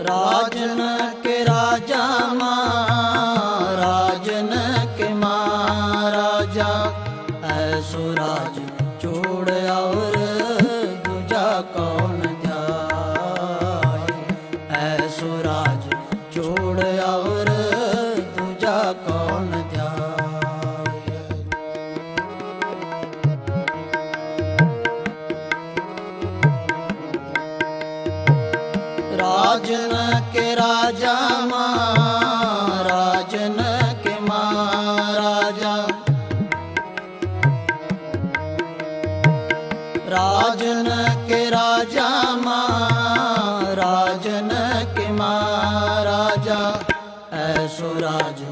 ਰਾਜਨ ਕੇ ਰਾਜਾ ਰਾਜਨ ਕੇ ਮਹਾਰਾਜਾ ਐਸੋ ਰਾਜ ਚੋੜ ਰਾਜਨ ਕੇ ਰਾਜਾ ਰਾਜਨ ਕੇ ਮਹਾਰਾਜਾ ਰਾਜਨ ਕੇ ਰਾਜਾ ਰਾਜਨ ਕੇ ਮਹਾਰਾਜਾ ਐਸੋ ਰਾਜ